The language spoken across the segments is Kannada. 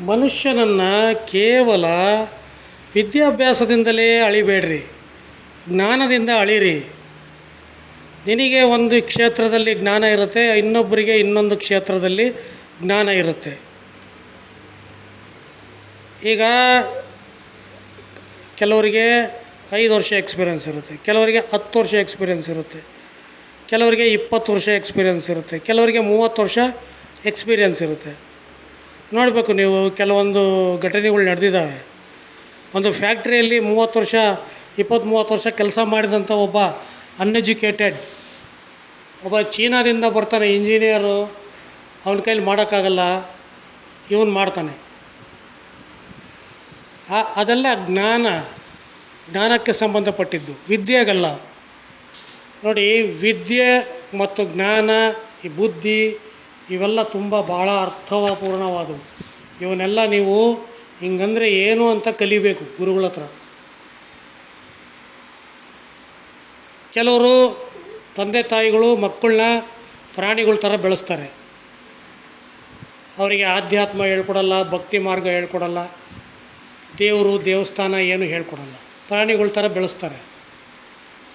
ಮನುಷ್ಯನನ್ನು ಕೇವಲ ವಿದ್ಯಾಭ್ಯಾಸದಿಂದಲೇ ಅಳಿಬೇಡ್ರಿ, ಜ್ಞಾನದಿಂದ ಅಳಿರಿ. ನಿನಗೆ ಒಂದು ಕ್ಷೇತ್ರದಲ್ಲಿ ಜ್ಞಾನ ಇರುತ್ತೆ, ಇನ್ನೊಬ್ಬರಿಗೆ ಇನ್ನೊಂದು ಕ್ಷೇತ್ರದಲ್ಲಿ ಜ್ಞಾನ ಇರುತ್ತೆ. ಈಗ ಕೆಲವರಿಗೆ ಐದು ವರ್ಷ ಎಕ್ಸ್ಪೀರಿಯನ್ಸ್ ಇರುತ್ತೆ, ಕೆಲವರಿಗೆ ಹತ್ತು ವರ್ಷ ಎಕ್ಸ್ಪೀರಿಯೆನ್ಸ್ ಇರುತ್ತೆ, ಕೆಲವರಿಗೆ ಇಪ್ಪತ್ತು ವರ್ಷ ಎಕ್ಸ್ಪೀರಿಯನ್ಸ್ ಇರುತ್ತೆ, ಕೆಲವರಿಗೆ ಮೂವತ್ತು ವರ್ಷ ಎಕ್ಸ್ಪೀರಿಯನ್ಸ್ ಇರುತ್ತೆ. ನೋಡಬೇಕು ನೀವು ಕೆಲವೊಂದು ಘಟನೆಗಳು ನಡೆದಿದ್ದಾವೆ. ಒಂದು ಫ್ಯಾಕ್ಟ್ರಿಯಲ್ಲಿ ಮೂವತ್ತು ವರ್ಷ ಇಪ್ಪತ್ತು ಮೂವತ್ತು ವರ್ಷ ಕೆಲಸ ಮಾಡಿದಂಥ ಒಬ್ಬ ಅನ್ಎಜುಕೇಟೆಡ್ ಒಬ್ಬ ಚೀನಾದಿಂದ ಬರ್ತಾನೆ ಇಂಜಿನಿಯರು ಅವನ ಕೈಲಿ ಮಾಡೋಕ್ಕಾಗಲ್ಲ, ಇವನು ಮಾಡ್ತಾನೆ. ಅದೆಲ್ಲ ಜ್ಞಾನ, ಜ್ಞಾನಕ್ಕೆ ಸಂಬಂಧಪಟ್ಟಿದ್ದು. ವಿದ್ಯೆಗಲ್ಲ. ನೋಡಿ, ವಿದ್ಯೆ ಮತ್ತು ಜ್ಞಾನ, ಈ ಬುದ್ಧಿ ಇವೆಲ್ಲ ತುಂಬ ಭಾಳ ಅರ್ಥಪೂರ್ಣವಾದವು. ಇವನ್ನೆಲ್ಲ ನೀವು ಹಿಂಗಂದ್ರೆ ಏನು ಅಂತ ಕಲಿಬೇಕು ಗುರುಗಳ ಹತ್ರ. ಕೆಲವರು ತಂದೆ ತಾಯಿಗಳು ಮಕ್ಕಳನ್ನ ಪ್ರಾಣಿಗಳ ಥರ ಬೆಳೆಸ್ತಾರೆ. ಅವರಿಗೆ ಆಧ್ಯಾತ್ಮ ಹೇಳ್ಕೊಡಲ್ಲ, ಭಕ್ತಿ ಮಾರ್ಗ ಹೇಳ್ಕೊಡಲ್ಲ, ದೇವರು ದೇವಸ್ಥಾನ ಏನು ಹೇಳ್ಕೊಡಲ್ಲ. ಪ್ರಾಣಿಗಳ ಥರ ಬೆಳೆಸ್ತಾರೆ.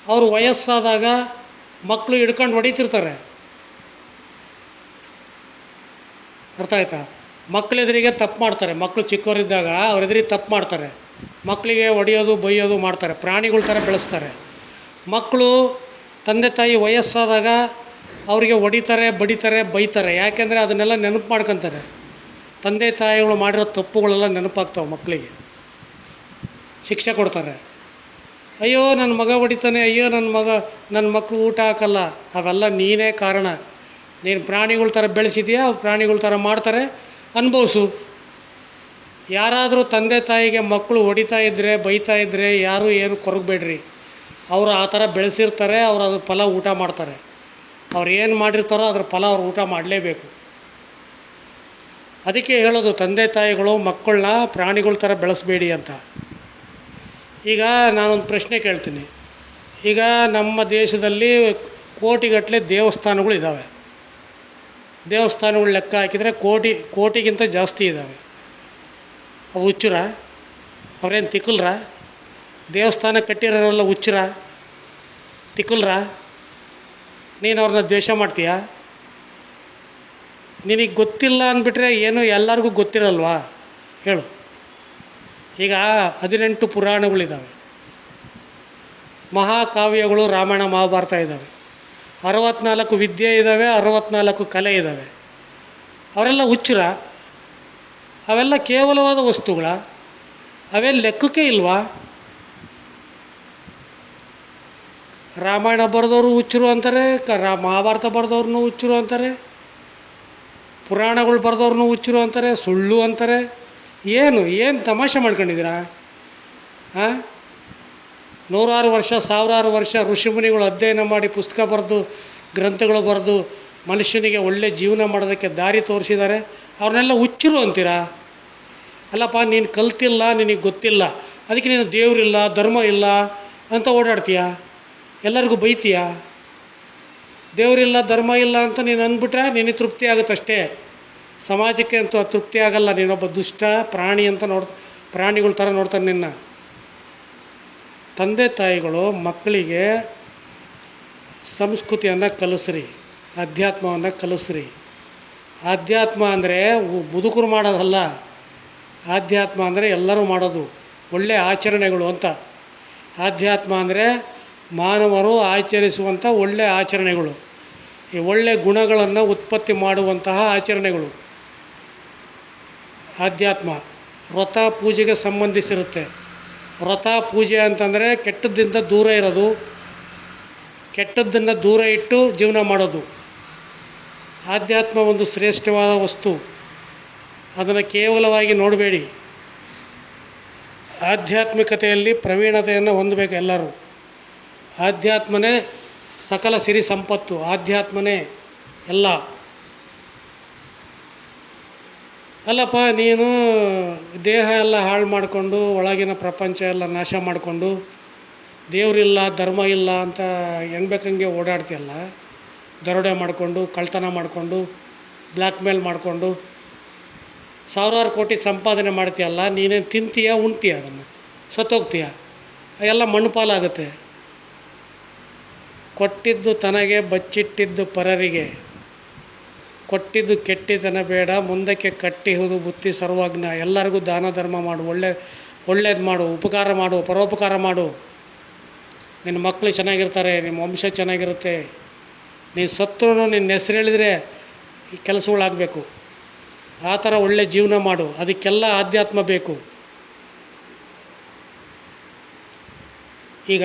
ಅವರು ವಯಸ್ಸಾದಾಗ ಮಕ್ಕಳು ಹಿಡ್ಕೊಂಡು ಹೊಡಿತಿರ್ತಾರೆ. ಮಕ್ಳು ಮಕ್ಕಳೆದುರಿಗೆ ತಪ್ಪು ಮಾಡ್ತಾರೆ. ಮಕ್ಕಳು ಚಿಕ್ಕವರಿದ್ದಾಗ ಅವ್ರ ಎದುರಿಗೆ ತಪ್ಪು ಮಾಡ್ತಾರೆ. ಮಕ್ಕಳಿಗೆ ಹೊಡೆಯೋದು, ಬೈಯೋದು ಮಾಡ್ತಾರೆ. ಪ್ರಾಣಿಗಳ ಥರ ಬೆಳೆಸ್ತಾರೆ. ಮಕ್ಕಳು ತಂದೆ ತಾಯಿ ವಯಸ್ಸಾದಾಗ ಅವರಿಗೆ ಹೊಡಿತಾರೆ, ಬಡಿತಾರೆ, ಬೈತಾರೆ. ಯಾಕೆಂದರೆ ಅದನ್ನೆಲ್ಲ ನೆನಪು ಮಾಡ್ಕೊತಾರೆ. ತಂದೆ ತಾಯಿಗಳು ಮಾಡಿರೋ ತಪ್ಪುಗಳೆಲ್ಲ ನೆನಪಾಗ್ತಾವೆ ಮಕ್ಕಳಿಗೆ ಶಿಕ್ಷೆ ಕೊಡ್ತಾರೆ. ಅಯ್ಯೋ ನನ್ನ ಮಗ ಹೊಡಿತಾನೆ. ಅಯ್ಯೋ ನನ್ನ ಮಗ ನನ್ನ ಮಕ್ಕಳು ಊಟ ಹಾಕಲ್ಲ. ಅವೆಲ್ಲ ನೀನೇ ಕಾರಣ. ನೀನು ಪ್ರಾಣಿಗಳ ಥರ ಬೆಳೆಸಿದೀಯಾ? ಪ್ರಾಣಿಗಳ ಥರ ಮಾಡ್ತಾರೆ? ಅನುಭವಿಸು. ಯಾರಾದರೂ ತಂದೆ ತಾಯಿಗೆ ಮಕ್ಕಳು ಹೊಡಿತಾ ಇದ್ದರೆ ಬೈತಾ ಇದ್ದರೆ ಯಾರೂ ಏನು ಕೊರಗಬೇಡ್ರಿ. ಅವರು ಆ ಥರ ಬೆಳೆಸಿರ್ತಾರೆ, ಅವ್ರು ಅದ್ರ ಫಲ ಊಟ ಮಾಡ್ತಾರೆ. ಅವ್ರು ಏನು ಮಾಡಿರ್ತಾರೋ ಅದ್ರ ಫಲ ಅವ್ರು ಊಟ ಮಾಡಲೇಬೇಕು. ಅದಕ್ಕೆ ಹೇಳೋದು, ತಂದೆ ತಾಯಿಗಳು, ಮಕ್ಕಳನ್ನ ಪ್ರಾಣಿಗಳ ಥರ ಬೆಳೆಸಬೇಡಿ ಅಂತ. ಈಗ ನಾನೊಂದು ಪ್ರಶ್ನೆ ಕೇಳ್ತೀನಿ. ಈಗ ನಮ್ಮ ದೇಶದಲ್ಲಿ ಕೋಟಿಗಟ್ಟಲೆ ದೇವಸ್ಥಾನಗಳು ಇದ್ದಾವೆ ದೇವಸ್ಥಾನಗಳು ಲೆಕ್ಕ ಹಾಕಿದರೆ ಕೋಟಿ, ಕೋಟಿಗಿಂತ ಜಾಸ್ತಿ ಇದ್ದಾವೆ ಅವು ಹುಚ್ಚರ? ಅವ್ರೇನು ತಿಕ್ಕಲ್ರ ದೇವಸ್ಥಾನ ಕಟ್ಟಿರೋರೆಲ್ಲ ಹುಚ್ಚರ? ತಿಕ್ಕಲ್ರ ನೀನು ಅವ್ರನ್ನ ದ್ವೇಷ ಮಾಡ್ತೀಯಾ? ನಿನಗೆ ಗೊತ್ತಿಲ್ಲ ಅಂದ್ಬಿಟ್ರೆ ಏನು ಎಲ್ಲರಿಗೂ ಗೊತ್ತಿರಲ್ವಾ? ಹೇಳು. ಈಗ ಹದಿನೆಂಟು ಪುರಾಣಗಳಿದ್ದಾವೆ ಮಹಾಕಾವ್ಯಗಳು ರಾಮಾಯಣ, ಮಹಾಭಾರತ ಇದ್ದಾವೆ ಅರವತ್ನಾಲ್ಕು ವಿದ್ಯೆ ಇದ್ದಾವೆ ಅರವತ್ನಾಲ್ಕು ಕಲೆ ಇದ್ದಾವೆ ಅವರೆಲ್ಲ ಹುಚ್ಚರ. ಅವೆಲ್ಲ ಕೇವಲವಾದ ವಸ್ತುಗಳ. ಅವೆಲ್ಲ ಲೆಕ್ಕಕ್ಕೆ ಇಲ್ವಾ? ರಾಮಾಯಣ ಬರೆದವರು ಹುಚ್ಚರು ಅಂತಾರೆ, ಕ ರಾ ಮಹಾಭಾರತ ಬರೆದವ್ರನ್ನೂ ಹುಚ್ಚರು ಅಂತಾರೆ, ಪುರಾಣಗಳು ಬರೆದವ್ರನ್ನೂ ಹುಚ್ಚರು ಅಂತಾರೆ, ಸುಳ್ಳು ಅಂತಾರೆ. ಏನು ಏನು ತಮಾಷೆ ಮಾಡ್ಕೊಂಡಿದ್ದೀರಾ? ಹಾಂ ನೂರಾರು ವರ್ಷ, ಸಾವಿರಾರು ವರ್ಷ ಋಷಿಮುನಿಗಳು ಅಧ್ಯಯನ ಮಾಡಿ ಪುಸ್ತಕ ಬರೆದು, ಗ್ರಂಥಗಳು ಬರೆದು ಮನುಷ್ಯನಿಗೆ ಒಳ್ಳೆ ಜೀವನ ಮಾಡೋದಕ್ಕೆ ದಾರಿ ತೋರಿಸಿದ್ದಾರೆ. ಅವ್ರನ್ನೆಲ್ಲ ಹುಚ್ಚರು ಅಂತೀರಾ? ಅಲ್ಲಪ್ಪ, ನೀನು ಕಲ್ತಿಲ್ಲ, ನಿನಗೆ ಗೊತ್ತಿಲ್ಲ. ಅದಕ್ಕೆ ನೀನು ದೇವರಿಲ್ಲ, ಧರ್ಮ ಇಲ್ಲ ಅಂತ ಓಡಾಡ್ತೀಯ? ಎಲ್ಲರಿಗೂ ಬೈತೀಯ? ದೇವರಿಲ್ಲ, ಧರ್ಮ ಇಲ್ಲ ಅಂತ ನೀನು ಅಂದ್ಬಿಟ್ರೆ ನಿನಗೆ ತೃಪ್ತಿ ಆಗುತ್ತಷ್ಟೇ ಸಮಾಜಕ್ಕೆ ಅಂತೂ ತೃಪ್ತಿ ಆಗಲ್ಲ. ನೀನೊಬ್ಬ ದುಷ್ಟ ಪ್ರಾಣಿ ಅಂತ ನೋಡ್, ಪ್ರಾಣಿಗಳ ಥರ ನೋಡ್ತಾನೆ ನಿನ್ನ. ತಂದೆ ತಾಯಿಗಳು ಮಕ್ಕಳಿಗೆ ಸಂಸ್ಕೃತಿಯನ್ನು ಕಲಿಸ್ರಿ, ಅಧ್ಯಾತ್ಮವನ್ನು ಕಲಿಸ್ರಿ. ಆಧ್ಯಾತ್ಮ ಅಂದರೆ ಮುದುಕರು ಮಾಡೋದಲ್ಲ. ಆಧ್ಯಾತ್ಮ ಅಂದರೆ ಎಲ್ಲರೂ ಮಾಡೋದು ಒಳ್ಳೆಯ ಆಚರಣೆಗಳು ಅಂತ. ಆಧ್ಯಾತ್ಮ ಅಂದರೆ ಮಾನವರು ಆಚರಿಸುವಂಥ ಒಳ್ಳೆಯ ಆಚರಣೆಗಳು. ಈ ಒಳ್ಳೆಯ ಗುಣಗಳನ್ನು ಉತ್ಪತ್ತಿ ಮಾಡುವಂತಹ ಆಚರಣೆಗಳು. ಆಧ್ಯಾತ್ಮ ವ್ರತ ಪೂಜೆಗೆ ಸಂಬಂಧಿಸಿರುತ್ತೆ. ವ್ರತ, ಪೂಜೆ ಅಂತಂದರೆ ಕೆಟ್ಟದ್ದಿಂದ ದೂರ ಇರೋದು. ಕೆಟ್ಟದ್ದನ್ನು ದೂರ ಇಟ್ಟು ಜೀವನ ಮಾಡೋದು. ಆಧ್ಯಾತ್ಮ ಒಂದು ಶ್ರೇಷ್ಠವಾದ ವಸ್ತು. ಅದನ್ನು ಕೇವಲವಾಗಿ ನೋಡಬೇಡಿ. ಆಧ್ಯಾತ್ಮಿಕತೆಯಲ್ಲಿ ಪ್ರವೀಣತೆಯನ್ನು ಹೊಂದಬೇಕು ಎಲ್ಲರೂ. ಆಧ್ಯಾತ್ಮನೇ ಸಕಲ ಸಿರಿ ಸಂಪತ್ತು ಆಧ್ಯಾತ್ಮನೇ ಎಲ್ಲ. ಅಲ್ಲಪ್ಪ, ನೀನು ದೇಹ ಎಲ್ಲ ಹಾಳು ಮಾಡಿಕೊಂಡು, ಒಳಗಿನ ಪ್ರಪಂಚ ಎಲ್ಲ ನಾಶ ಮಾಡಿಕೊಂಡು ದೇವರಿಲ್ಲ ಧರ್ಮ ಇಲ್ಲ ಅಂತ ಹೆಂಗೆ ಬೇಕಂಗೆ ಓಡಾಡ್ತೀಯಲ್ಲ, ದರೋಡೆ ಮಾಡಿಕೊಂಡು, ಕಳ್ತನ ಮಾಡಿಕೊಂಡು ಬ್ಲ್ಯಾಕ್ ಮೇಲ್ ಮಾಡಿಕೊಂಡು, ಸಾವಿರಾರು ಕೋಟಿ ಸಂಪಾದನೆ ಮಾಡ್ತೀಯಲ್ಲ, ನೀನೇನು ತಿಂತೀಯ, ಉಣ್ತೀಯ ಅದನ್ನು? ಸತ್ತೋಗ್ತೀಯ? ಎಲ್ಲ ಮಣ್ಣು ಪಾಲಾಗುತ್ತೆ. ಕೊಟ್ಟಿದ್ದು ತನಗೆ, ಬಚ್ಚಿಟ್ಟಿದ್ದು ಪರರಿಗೆ. ಕೊಟ್ಟಿದ್ದು ಕೆಟ್ಟಿತನ ಬೇಡ, ಮುಂದಕ್ಕೆ ಕಟ್ಟಿಹುದು ಬುತ್ತಿ ಸರ್ವಜ್ಞ. ಎಲ್ಲರಿಗೂ ದಾನ ಧರ್ಮ ಮಾಡು, ಒಳ್ಳೆ, ಒಳ್ಳೇದು ಮಾಡು, ಉಪಕಾರ ಮಾಡು, ಪರೋಪಕಾರ ಮಾಡು. ನಿನ್ನ ಮಕ್ಕಳು ಚೆನ್ನಾಗಿರ್ತಾರೆ ನಿಮ್ಮ ವಂಶ ಚೆನ್ನಾಗಿರುತ್ತೆ. ನೀನು ಸತ್ರು ನಿನ್ನ ಹೆಸರು ಹೇಳಿದರೆ ಈ ಕೆಲಸಗಳಾಗಬೇಕು. ಆ ಥರ ಒಳ್ಳೆ ಜೀವನ ಮಾಡು, ಅದಕ್ಕೆಲ್ಲ ಆಧ್ಯಾತ್ಮ ಬೇಕು. ಈಗ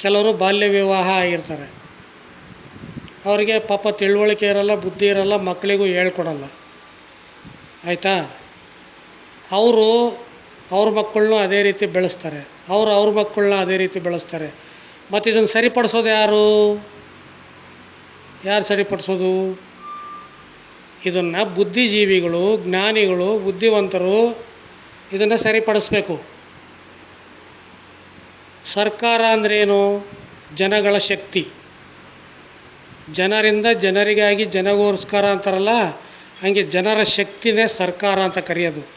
ಕೆಲವರು ಬಾಲ್ಯ ವಿವಾಹ ಆಗಿರ್ತಾರೆ. ಅವರಿಗೆ ಪಾಪ ತಿಳುವಳಿಕೆ ಇರಲ್ಲ, ಬುದ್ಧಿ ಇರಲ್ಲ, ಮಕ್ಕಳಿಗೂ ಹೇಳ್ಕೊಡಲ್ಲ. ಆಯಿತಾ? ಅವರು ಅವ್ರ ಮಕ್ಕಳನ್ನೂ ಅದೇ ರೀತಿ ಬೆಳೆಸ್ತಾರೆ. ಅವರು ಅವ್ರ ಮಕ್ಕಳನ್ನ ಅದೇ ರೀತಿ ಬೆಳೆಸ್ತಾರೆ. ಮತ್ತು ಇದನ್ನು ಸರಿಪಡಿಸೋದು ಯಾರು? ಯಾರು ಸರಿಪಡಿಸೋದು? ಇದನ್ನು ಬುದ್ಧಿಜೀವಿಗಳು, ಜ್ಞಾನಿಗಳು, ಬುದ್ಧಿವಂತರು ಇದನ್ನು ಸರಿಪಡಿಸ್ಬೇಕು. ಸರ್ಕಾರ ಅಂದ್ರೇನು ಜನಗಳ ಶಕ್ತಿ. ಜನರಿಂದ ಜನರಿಗಾಗಿ ಜನಗೋಸ್ಕರ ಅಂತಾರಲ್ಲ, ಹಾಗೆ ಜನರ ಶಕ್ತಿನೇ ಸರ್ಕಾರ ಅಂತ ಕರೆಯೋದು.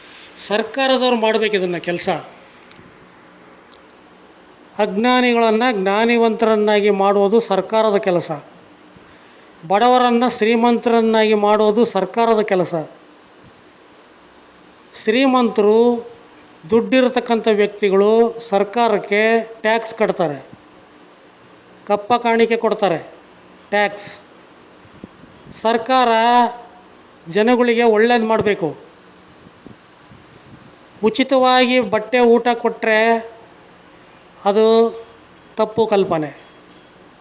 ಸರ್ಕಾರದವ್ರು ಮಾಡಬೇಕು ಇದನ್ನು ಕೆಲಸ. ಅಜ್ಞಾನಿಗಳನ್ನು ಜ್ಞಾನಿವಂತರನ್ನಾಗಿ ಮಾಡುವುದು ಸರ್ಕಾರದ ಕೆಲಸ. ಬಡವರನ್ನು ಶ್ರೀಮಂತರನ್ನಾಗಿ ಮಾಡುವುದು ಸರ್ಕಾರದ ಕೆಲಸ. ಶ್ರೀಮಂತರು ದುಡ್ಡಿರತಕ್ಕಂಥ ವ್ಯಕ್ತಿಗಳು ಸರ್ಕಾರಕ್ಕೆ ಟ್ಯಾಕ್ಸ್ ಕಟ್ತಾರೆ. ಕಪ್ಪ ಕಾಣಿಕೆ ಕೊಡ್ತಾರೆ. ಟ್ಯಾಕ್ಸ್ ಸರ್ಕಾರ ಜನಗಳಿಗೆ ಒಳ್ಳೇದು ಮಾಡಬೇಕು. ಉಚಿತವಾಗಿ ಬಟ್ಟೆ ಊಟ ಕೊಟ್ಟರೆ ಅದು ತಪ್ಪು ಕಲ್ಪನೆ.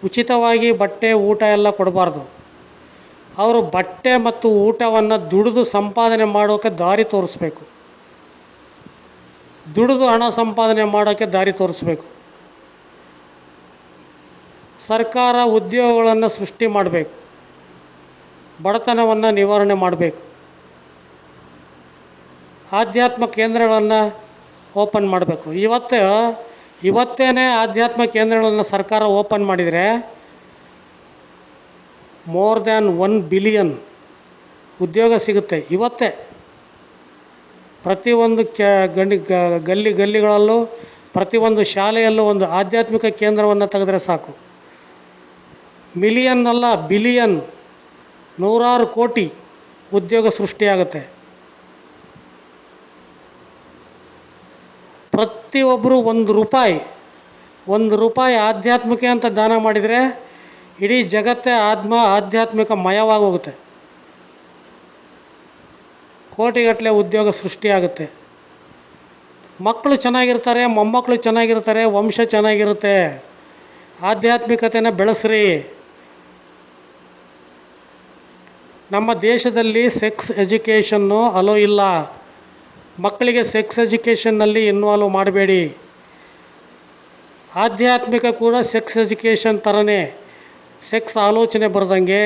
ಉಚಿತವಾಗಿ ಬಟ್ಟೆ ಊಟ ಎಲ್ಲ ಕೊಡಬಾರ್ದು. ಅವರು ಬಟ್ಟೆ ಮತ್ತು ಊಟವನ್ನು ದುಡಿದು ಸಂಪಾದನೆ ಮಾಡೋಕ್ಕೆ ದಾರಿ ತೋರಿಸ್ಬೇಕು. ದುಡಿದು ಹಣ ಸಂಪಾದನೆ ಮಾಡೋಕ್ಕೆ ದಾರಿ ತೋರಿಸ್ಬೇಕು. ಸರ್ಕಾರ ಉದ್ಯೋಗಗಳನ್ನು ಸೃಷ್ಟಿ ಮಾಡಬೇಕು. ಬಡತನವನ್ನು ನಿವಾರಣೆ ಮಾಡಬೇಕು. ಆಧ್ಯಾತ್ಮ ಕೇಂದ್ರಗಳನ್ನು ಓಪನ್ ಮಾಡಬೇಕು. ಇವತ್ತು, ಇವತ್ತೇನೆ ಆಧ್ಯಾತ್ಮ ಕೇಂದ್ರಗಳನ್ನು ಸರ್ಕಾರ ಓಪನ್ ಮಾಡಿದರೆ ಮೋರ್ ದ್ಯಾನ್ ಒನ್ ಬಿಲಿಯನ್ ಉದ್ಯೋಗ ಸಿಗುತ್ತೆ ಇವತ್ತೇ. ಪ್ರತಿಯೊಂದು ಕ್ಯಾ ಗಂಡಿ ಗಲ್ಲಿ, ಗಲ್ಲಿಗಳಲ್ಲೂ ಪ್ರತಿಯೊಂದು ಶಾಲೆಯಲ್ಲೂ ಒಂದು ಆಧ್ಯಾತ್ಮಿಕ ಕೇಂದ್ರವನ್ನು ತೆಗೆದ್ರೆ ಸಾಕು. ಮಿಲಿಯನ್ ಅಲ್ಲ ಬಿಲಿಯನ್, ನೂರಾರು ಕೋಟಿ ಉದ್ಯೋಗ ಸೃಷ್ಟಿಯಾಗುತ್ತೆ. ಪ್ರತಿಯೊಬ್ಬರು ಒಂದು ರೂಪಾಯಿ ಒಂದು ರೂಪಾಯಿ ಆಧ್ಯಾತ್ಮಿಕ ಅಂತ ದಾನ ಮಾಡಿದರೆ ಇಡೀ ಜಗತ್ತೇ ಆತ್ಮ ಆಧ್ಯಾತ್ಮಿಕ ಮಯವಾಗೋಗುತ್ತೆ. ಕೋಟಿಗಟ್ಟಲೆ ಉದ್ಯೋಗ ಸೃಷ್ಟಿಯಾಗುತ್ತೆ. ಮಕ್ಕಳು ಚೆನ್ನಾಗಿರ್ತಾರೆ, ಮೊಮ್ಮಕ್ಕಳು ಚೆನ್ನಾಗಿರ್ತಾರೆ, ವಂಶ ಚೆನ್ನಾಗಿರುತ್ತೆ. ಆಧ್ಯಾತ್ಮಿಕತೆನ ಬೆಳೆಸ್ರಿ. ನಮ್ಮ ದೇಶದಲ್ಲಿ ಸೆಕ್ಸ್ ಎಜುಕೇಷನ್ನು ಅಲೋ ಇಲ್ಲ. ಮಕ್ಕಳಿಗೆ ಸೆಕ್ಸ್ ಎಜುಕೇಷನ್ನಲ್ಲಿ ಇನ್ವಾಲ್ವ್ ಮಾಡಬೇಡಿ. ಆಧ್ಯಾತ್ಮಿಕ ಕೂಡ ಸೆಕ್ಸ್ ಎಜುಕೇಷನ್ ಥರನೇ ಸೆಕ್ಸ್ ಆಲೋಚನೆ ಬರದಂಗೆ,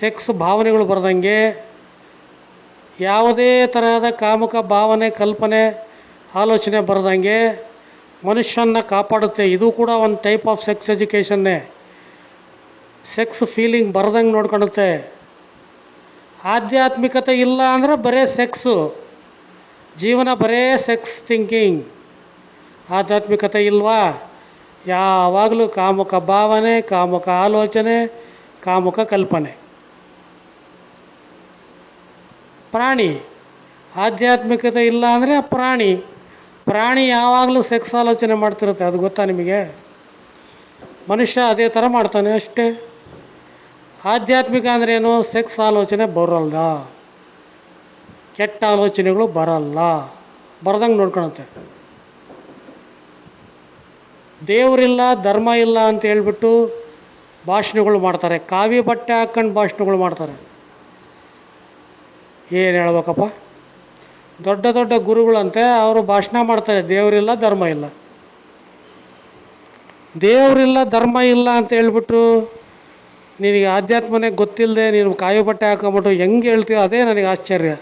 ಸೆಕ್ಸ್ ಭಾವನೆಗಳು ಬರದಂಗೆ, ಯಾವುದೇ ತರಹದ ಕಾಮುಕ ಭಾವನೆ, ಕಲ್ಪನೆ, ಆಲೋಚನೆ ಬರದಂಗೆ ಮನುಷ್ಯನ ಕಾಪಾಡುತ್ತೆ. ಇದು ಕೂಡ ಒಂದು ಟೈಪ್ ಆಫ್ ಸೆಕ್ಸ್ ಎಜುಕೇಷನ್ನೇ. ಸೆಕ್ಸ್ ಫೀಲಿಂಗ್ ಬರದಂಗೆ ನೋಡ್ಕೊಳುತ್ತೆ ಆಧ್ಯಾತ್ಮಿಕತೆ ಇಲ್ಲ ಅಂದರೆ ಬರೇ ಸೆಕ್ಸು. ಜೀವನ ಬರೇ ಸೆಕ್ಸ್ ಥಿಂಕಿಂಗ್. ಆಧ್ಯಾತ್ಮಿಕತೆ ಇಲ್ವಾ? ಯಾವಾಗಲೂ ಕಾಮುಕ ಭಾವನೆ, ಕಾಮುಕ ಆಲೋಚನೆ, ಕಾಮುಕ ಕಲ್ಪನೆ. ಪ್ರಾಣಿ. ಆಧ್ಯಾತ್ಮಿಕತೆ ಇಲ್ಲ ಅಂದರೆ ಪ್ರಾಣಿ. ಪ್ರಾಣಿ ಯಾವಾಗಲೂ ಸೆಕ್ಸ್ ಆಲೋಚನೆ ಮಾಡ್ತಿರುತ್ತೆ, ಅದು ಗೊತ್ತಾ ನಿಮಗೆ? ಮನುಷ್ಯ ಅದೇ ಥರ ಮಾಡ್ತಾನೆ ಅಷ್ಟೇ. ಆಧ್ಯಾತ್ಮಿಕ ಅಂದ್ರೇನು ಸೆಕ್ಸ್ ಆಲೋಚನೆ ಬರಲ್ಲ. ಕೆಟ್ಟ ಆಲೋಚನೆಗಳು ಬರಲ್ಲ. ಬರ್ದಂಗೆ ನೋಡ್ಕೊಳತ್ತೆ. ದೇವರಿಲ್ಲ, ಧರ್ಮ ಇಲ್ಲ ಅಂತ ಹೇಳ್ಬಿಟ್ಟು ಭಾಷಣಗಳು ಮಾಡ್ತಾರೆ. ಕಾವಿ ಬಟ್ಟೆ ಹಾಕ್ಕೊಂಡು ಭಾಷಣಗಳು ಮಾಡ್ತಾರೆ. ಏನು ಹೇಳ್ಬೇಕಪ್ಪ? ದೊಡ್ಡ ದೊಡ್ಡ ಗುರುಗಳಂತೆ ಅವರು ಭಾಷಣ ಮಾಡ್ತಾರೆ. ದೇವರಿಲ್ಲ, ಧರ್ಮ ಇಲ್ಲ. ದೇವರಿಲ್ಲ, ಧರ್ಮ ಇಲ್ಲ ಅಂತ ಹೇಳ್ಬಿಟ್ಟು ನಿನಗೆ ಆಧ್ಯಾತ್ಮನೇ ಗೊತ್ತಿಲ್ಲದೆ ನೀನು ಕಾಯೋ ಬಟ್ಟೆ ಹಾಕೊಂಬಿಟ್ಟು ಹೆಂಗೆ ಹೇಳ್ತೀಯೋ ಅದೇ ನನಗೆ ಆಶ್ಚರ್ಯ.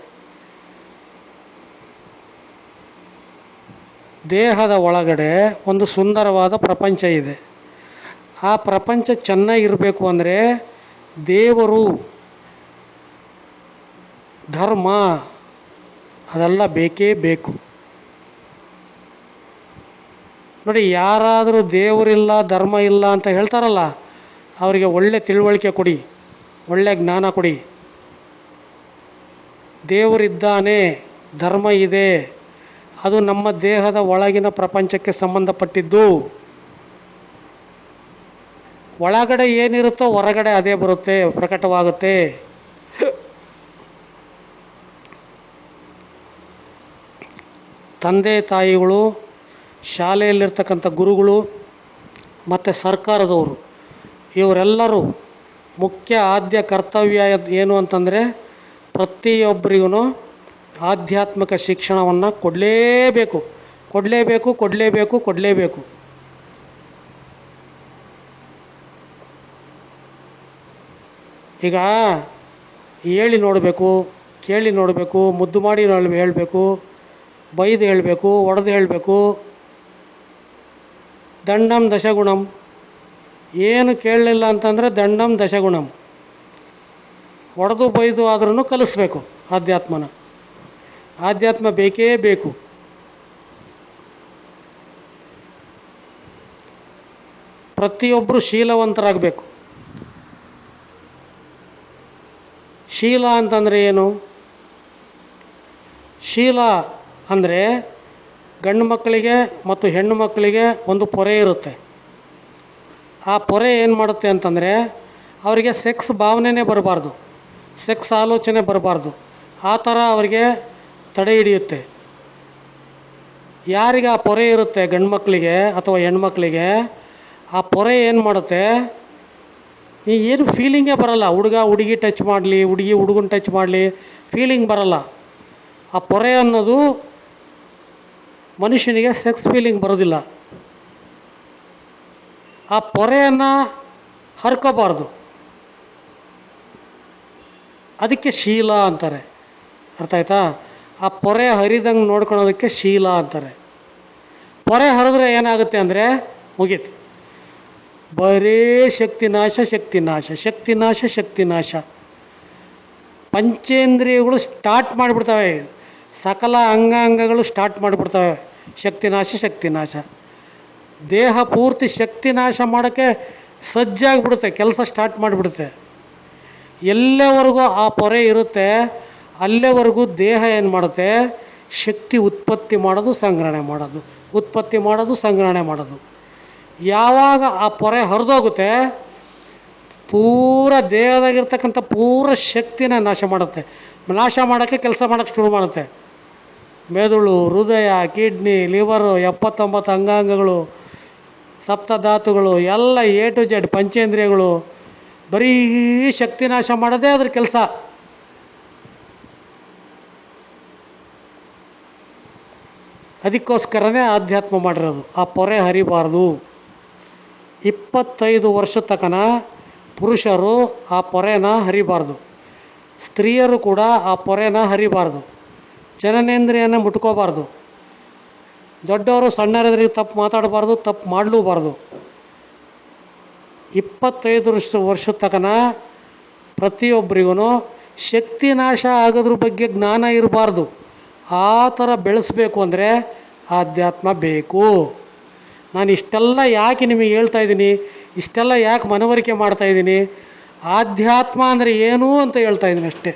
ದೇಹದ ಒಳಗಡೆ ಒಂದು ಸುಂದರವಾದ ಪ್ರಪಂಚ ಇದೆ. ಆ ಪ್ರಪಂಚ ಚೆನ್ನಾಗಿರಬೇಕು ಅಂದರೆ ದೇವರು, ಧರ್ಮ ಅದೆಲ್ಲ ಬೇಕೇ ಬೇಕು. ನೋಡಿ, ಯಾರಾದರೂ ದೇವರಿಲ್ಲ, ಧರ್ಮ ಇಲ್ಲ ಅಂತ ಹೇಳ್ತಾರಲ್ಲ ಅವರಿಗೆ ಒಳ್ಳೆ ತಿಳುವಳಿಕೆ ಕೊಡಿ, ಒಳ್ಳೆ ಜ್ಞಾನ ಕೊಡಿ. ದೇವರಿದ್ದಾನೆ, ಧರ್ಮ ಇದೆ. ಅದು ನಮ್ಮ ದೇಹದ ಒಳಗಿನ ಪ್ರಪಂಚಕ್ಕೆ ಸಂಬಂಧಪಟ್ಟಿದ್ದು. ಒಳಗಡೆ ಏನಿರುತ್ತೋ ಹೊರಗಡೆ ಅದೇ ಬರುತ್ತೆ, ಪ್ರಕಟವಾಗುತ್ತೆ. ತಂದೆ ತಾಯಿಗಳು, ಶಾಲೆಯಲ್ಲಿರ್ತಕ್ಕಂಥ ಗುರುಗಳು, ಮತ್ತು ಸರ್ಕಾರದವರು. ಇವರೆಲ್ಲರೂ ಮುಖ್ಯ ಆದ್ಯ ಕರ್ತವ್ಯ ಏನು ಅಂತಂದರೆ ಪ್ರತಿಯೊಬ್ಬರಿಗೂ ಆಧ್ಯಾತ್ಮಿಕ ಶಿಕ್ಷಣವನ್ನು ಕೊಡಲೇಬೇಕು. ಕೊಡಲೇಬೇಕು ಕೊಡಲೇಬೇಕು ಕೊಡಲೇಬೇಕು. ಈಗ ಹೇಳಿ ನೋಡಬೇಕು, ಕೇಳಿ ನೋಡಬೇಕು, ಮುದ್ದು ಮಾಡಿ ಹೇಳಬೇಕು, ಬೈದು ಹೇಳಬೇಕು, ಒಡೆದು ಹೇಳಬೇಕು. ದಂಡಂ ದಶಗುಣಂ. ಏನು ಕೇಳಲಿಲ್ಲ ಅಂತಂದರೆ ದಂಡಂ ದಶಗುಣಂ. ಒಡೆದು ಬೈದು ಆದ್ರೂ ಕಲಿಸ್ಬೇಕು ಆಧ್ಯಾತ್ಮನ. ಆಧ್ಯಾತ್ಮ ಬೇಕೇ ಬೇಕು. ಪ್ರತಿಯೊಬ್ಬರು ಶೀಲವಂತರಾಗಬೇಕು. ಶೀಲ ಅಂತಂದರೆ ಏನು? ಶೀಲ ಅಂದರೆ ಗಂಡು ಮಕ್ಕಳಿಗೆ ಮತ್ತು ಹೆಣ್ಣು ಮಕ್ಕಳಿಗೆ ಒಂದು ಪೊರೆ ಇರುತ್ತೆ. ಆ ಪೊರೆ ಏನು ಮಾಡುತ್ತೆ ಅಂತಂದರೆ ಅವರಿಗೆ ಸೆಕ್ಸ್ ಭಾವನೆನೇ ಬರಬಾರ್ದು. ಸೆಕ್ಸ್ ಆಲೋಚನೆ ಬರಬಾರ್ದು. ಆ ಥರ ಅವರಿಗೆ ತಡೆ ಹಿಡಿಯುತ್ತೆ. ಯಾರಿಗೆ ಆ ಪೊರೆ ಇರುತ್ತೆ ಗಂಡು ಮಕ್ಕಳಿಗೆ ಅಥವಾ ಹೆಣ್ಮಕ್ಳಿಗೆ, ಆ ಪೊರೆ ಏನು ಮಾಡುತ್ತೆ? ಏನು ಫೀಲಿಂಗೇ ಬರಲ್ಲ. ಹುಡುಗ ಹುಡುಗಿ ಟಚ್ ಮಾಡಲಿ, ಹುಡುಗಿ ಹುಡುಗನ ಟಚ್ ಮಾಡಲಿ ಫೀಲಿಂಗ್ ಬರಲ್ಲ. ಆ ಪೊರೆ ಅನ್ನೋದು ಮನುಷ್ಯನಿಗೆ ಸೆಕ್ಸ್ ಫೀಲಿಂಗ್ ಬರೋದಿಲ್ಲ. ಆ ಪೊರೆಯನ್ನು ಹರ್ಕೋಬಾರ್ದು. ಅದಕ್ಕೆ ಶೀಲ ಅಂತಾರೆ. ಅರ್ಥ ಆಯ್ತಾ? ಆ ಪೊರೆ ಹರಿದಂಗೆ ನೋಡ್ಕೊಳೋದಕ್ಕೆ ಶೀಲ ಅಂತಾರೆ. ಪೊರೆ ಹರಿದ್ರೆ ಏನಾಗುತ್ತೆ ಅಂದರೆ ಮುಗೀತು. ನಾಶ, ಶಕ್ತಿ ನಾಶ ಶಕ್ತಿ ನಾಶ. ಪಂಚೇಂದ್ರಿಯಗಳು ಸ್ಟಾರ್ಟ್ ಮಾಡಿಬಿಡ್ತವೆ. ಸಕಲ ಅಂಗಾಂಗಗಳು ಸ್ಟಾರ್ಟ್ ಮಾಡಿಬಿಡ್ತವೆ. ಶಕ್ತಿ ನಾಶ ಶಕ್ತಿ ನಾಶ. ದೇಹ ಪೂರ್ತಿ ಶಕ್ತಿ ನಾಶ ಮಾಡೋಕ್ಕೆ ಸಜ್ಜಾಗಿಬಿಡುತ್ತೆ, ಕೆಲಸ ಸ್ಟಾರ್ಟ್ ಮಾಡಿಬಿಡುತ್ತೆ. ಎಲ್ಲೇವರೆಗೂ ಆ ಪೊರೆ ಇರುತ್ತೆ, ಅಲ್ಲೇವರೆಗೂ ದೇಹ ಏನು ಮಾಡುತ್ತೆ? ಶಕ್ತಿ ಉತ್ಪತ್ತಿ ಮಾಡೋದು, ಸಂಗ್ರಹಣೆ ಮಾಡೋದು, ಉತ್ಪತ್ತಿ ಮಾಡೋದು, ಸಂಗ್ರಹಣೆ ಮಾಡೋದು. ಯಾವಾಗ ಆ ಪೊರೆ ಹರಿದೋಗುತ್ತೆ, ಪೂರ ದೇಹದಾಗಿರ್ತಕ್ಕಂಥ ಪೂರ ಶಕ್ತಿನ ನಾಶ ಮಾಡುತ್ತೆ. ನಾಶ ಮಾಡೋಕ್ಕೆ ಕೆಲಸ ಮಾಡೋಕ್ಕೆ ಶುರು ಮಾಡುತ್ತೆ. ಮೆದುಳು, ಹೃದಯ, ಕಿಡ್ನಿ, ಲಿವರು, ಎಪ್ಪತ್ತೊಂಬತ್ತು ಅಂಗಾಂಗಗಳು ಸಪ್ತಧಾತುಗಳು, ಎಲ್ಲ ಎ ಟು ಜೆಡ್ ಪಂಚೇಂದ್ರಿಯಗಳು ಬರೀ ಶಕ್ತಿ ನಾಶ ಮಾಡೋದೇ ಅದ್ರ ಕೆಲಸ. ಅದಕ್ಕೋಸ್ಕರನೇ ಆಧ್ಯಾತ್ಮ ಮಾಡಿರೋದು. ಆ ಪೊರೆ ಹರಿಬಾರ್ದು. ಇಪ್ಪತ್ತೈದು ವರ್ಷ ತಕನ ಪುರುಷರು ಆ ಪೊರೆನ ಹರಿಬಾರ್ದು. ಸ್ತ್ರೀಯರು ಕೂಡ ಆ ಪೊರೆನ ಹರಿಬಾರ್ದು. ಜನನೇಂದ್ರಿಯನ್ನು ಮುಟ್ಕೋಬಾರ್ದು. ದೊಡ್ಡವರು ಸಣ್ಣರಿದ್ರಿಗೆ ತಪ್ಪು ಮಾತಾಡಬಾರ್ದು, ತಪ್ಪು ಮಾಡಲೂಬಾರ್ದು. ಇಪ್ಪತ್ತೈದು ವರ್ಷ ವರ್ಷದ ತಕನ ಪ್ರತಿಯೊಬ್ಬರಿಗೂ ಶಕ್ತಿ ನಾಶ ಆಗೋದ್ರ ಬಗ್ಗೆ ಜ್ಞಾನ ಇರಬಾರ್ದು. ಆ ಥರ ಬೆಳೆಸ್ಬೇಕು ಅಂದರೆ ಆಧ್ಯಾತ್ಮ ಬೇಕು. ನಾನು ಇಷ್ಟೆಲ್ಲ ಯಾಕೆ ನಿಮಗೆ ಹೇಳ್ತಾ ಇದ್ದೀನಿ, ಇಷ್ಟೆಲ್ಲ ಯಾಕೆ ಮನವರಿಕೆ ಮಾಡ್ತಾ ಇದ್ದೀನಿ, ಆಧ್ಯಾತ್ಮ ಅಂದರೆ ಏನು ಅಂತ ಹೇಳ್ತಾ ಇದ್ದೀನಿ ಅಷ್ಟೇ.